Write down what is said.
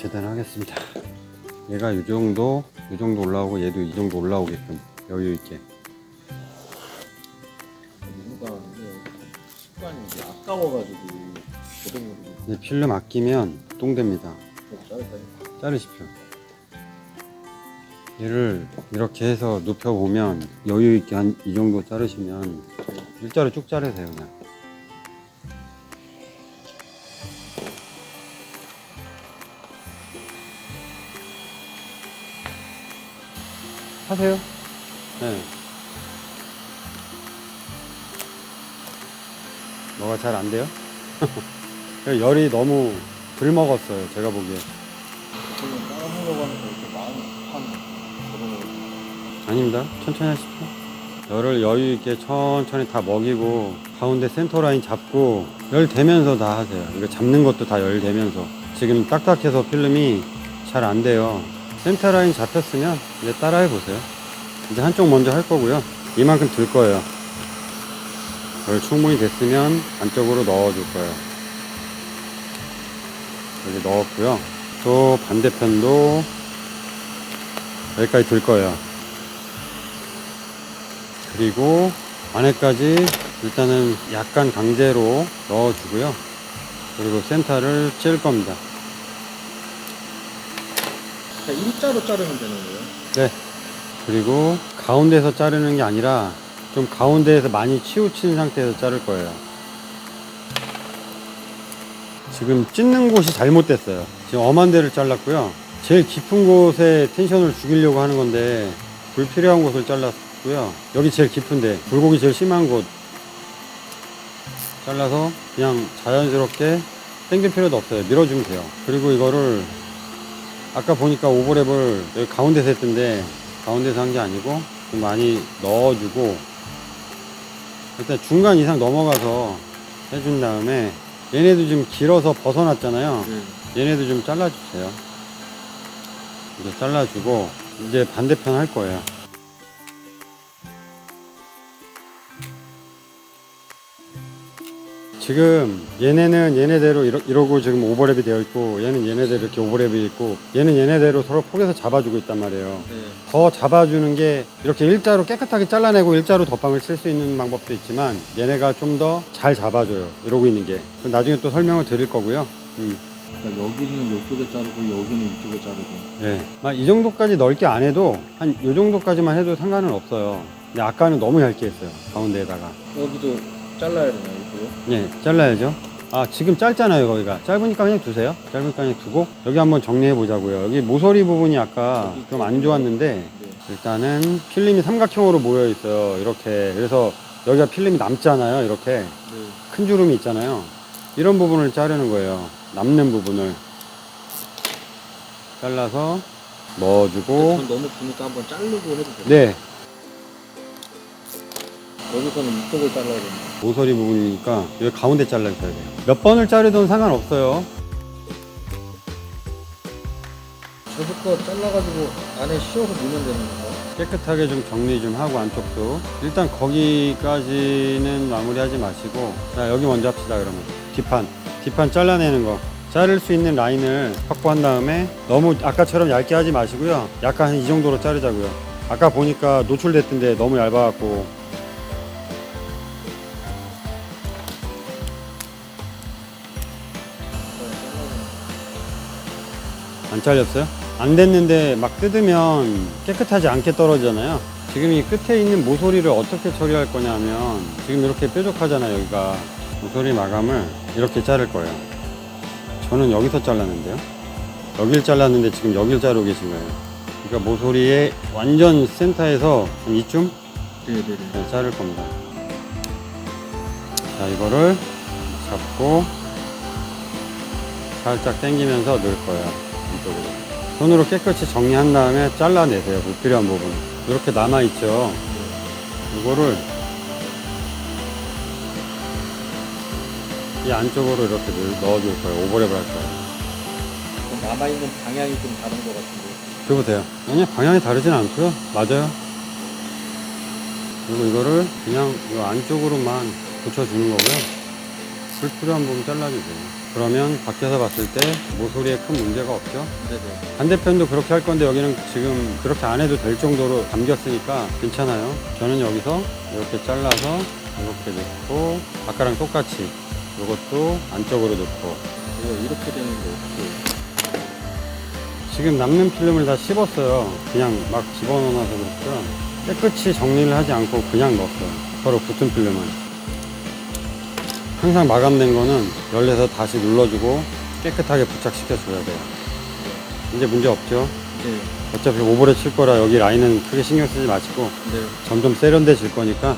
재단하겠습니다. 얘가 이 정도, 이 정도 올라오고 얘도 이 정도 올라오게끔 여유 있게. 누가 하는데 습관이 이제 아까워가지고 고등으로 근데 필름 아끼면 똥됩니다. 자르다 자르십시오. 얘를 이렇게 해서 눕혀 보면 여유 있게 한 이 정도 자르시면 일자로 쭉 자르세요 그냥. 하세요. 네. 뭐가 잘 안 돼요? 열이 너무 덜 먹었어요. 제가 보기에. 따라하려고 이렇게 마음 아닙니다. 천천히 하십시오. 열을 여유 있게 천천히 다 먹이고 가운데 센터 라인 잡고 열 되면서 다 하세요. 이거 잡는 것도 다열 되면서 지금 딱딱해서 필름이 잘 안 돼요. 센터 라인 잡혔으면 이제 따라해 보세요. 이제 한쪽 먼저 할 거고요. 이만큼 들 거예요. 열 충분히 됐으면 안쪽으로 넣어 줄 거예요. 여기 넣었고요. 또 반대편도 여기까지 들 거예요. 그리고 안에까지 일단은 약간 강제로 넣어 주고요. 그리고 센터를 찔 겁니다. 일자로 자르면 되는 거예요? 네. 그리고 가운데서 자르는 게 아니라 좀 가운데에서 많이 치우친 상태에서 자를 거예요. 지금 찢는 곳이 잘못됐어요. 지금 엄한 데를 잘랐고요. 제일 깊은 곳에 텐션을 죽이려고 하는 건데 불필요한 곳을 잘랐고요. 여기 제일 깊은데 굴곡이 제일 심한 곳 잘라서 그냥 자연스럽게 당길 필요도 없어요. 밀어주면 돼요. 그리고 이거를 아까 보니까 오버랩을 여기 가운데서 했던데 가운데서 한 게 아니고 좀 많이 넣어주고 일단 중간 이상 넘어가서 해준 다음에 얘네도 좀 길어서 벗어났잖아요. 네. 얘네도 좀 잘라주세요. 이제 잘라주고 이제 반대편 할 거예요. 지금 얘네는 얘네대로 이러, 이러 고 지금 오버랩이 되어 있고 얘는 얘네대로 이렇게 오버랩이 있고 얘는 얘네대로 서로 폭에서 잡아주고 있단 말이에요. 네. 더 잡아주는 게 이렇게 일자로 깨끗하게 잘라내고 일자로 덧방을 칠수 있는 방법도 있지만 얘네가 좀 더 잘 잡아줘요. 이러고 있는 게. 나중에 또 설명을 드릴 거고요. 음. 그러니까 여기는 이쪽에 자르고 여기는 이쪽에 자르고 네. 막이 정도까지 넓게 안 해도 한 이 정도까지만 해도 상관은 없어요. 근데 아까는 너무 얇게 했어요. 가운데에다가. 여기도 잘라야 되나요? 이거요? 예, 잘라야죠. 아, 지금 짧잖아요, 거기가. 짧으니까 그냥 두세요. 짧으니까 그냥 두고. 여기 한번 정리해 보자고요. 여기 모서리 부분이 아까 좀 안 좋았는데, 네. 일단은 필름이 삼각형으로 모여 있어요. 이렇게. 그래서 여기가 필름이 남잖아요. 이렇게. 네. 큰 주름이 있잖아요. 이런 부분을 자르는 거예요. 남는 부분을. 잘라서 넣어주고. 전 너무 기니까 한번 자르고 해도 돼요? 네, 여기서는 이쪽을 잘라야 되나? 모서리 부분이니까 여기 가운데 잘라줘야 돼요. 몇 번을 자르든 상관없어요. 저부터 잘라가지고 안에 씌워서 넣으면 되는 건가요? 깨끗하게 좀 정리 좀 하고 안쪽도 일단 거기까지는 마무리하지 마시고 자 여기 먼저 합시다 그러면 뒷판 뒷판 잘라내는 거 자를 수 있는 라인을 확보한 다음에 너무 아까처럼 얇게 하지 마시고요 약간 한이 정도로 자르자고요 아까 보니까 노출됐던데 너무 얇아갖고 안 잘렸어요? 안 됐는데 막 뜯으면 깨끗하지 않게 떨어지잖아요. 지금 이 끝에 있는 모서리를 어떻게 처리할 거냐면 지금 이렇게 뾰족하잖아요, 여기가. 모서리 마감을 이렇게 자를 거예요. 저는 여기서 잘랐는데요. 여길 잘랐는데 지금 여길 자르고 계신 거예요. 그러니까 모서리의 완전 센터에서 한 이쯤 네네네. 네, 자를 겁니다. 자, 이거를 잡고 살짝 당기면서 넣을 거예요. 이쪽으로. 손으로 깨끗이 정리한 다음에 잘라내세요. 불필요한 부분. 이렇게 남아있죠. 이거를 이 안쪽으로 이렇게 넣- 넣어줄 거예요. 오버랩을 할 거예요. 남아있는 방향이 좀 다른 것 같은데. 그보세요. 아니 방향이 다르진 않고요. 맞아요. 그리고 이거를 그냥 이 안쪽으로만 붙여주는 거고요. 불필요한 부분 잘라주세요. 그러면 밖에서 봤을 때 모서리에 큰 문제가 없죠. 네네. 반대편도 그렇게 할 건데 여기는 지금 그렇게 안 해도 될 정도로 감겼으니까 괜찮아요. 저는 여기서 이렇게 잘라서 이렇게 넣고 아까랑 똑같이 이것도 안쪽으로 넣고 이거 이렇게 되는 거 어떻게? 지금 남는 필름을 다 씹었어요. 그냥 막 집어넣어놔서 그렇죠. 깨끗이 정리를 하지 않고 그냥 넣었어요. 서로 붙은 필름은. 항상 마감된 거는 열내서 다시 눌러주고 깨끗하게 부착시켜줘야 돼요. 이제 문제 없죠. 네. 어차피 오버레 칠 거라 여기 라인은 크게 신경 쓰지 마시고 네. 점점 세련돼질 거니까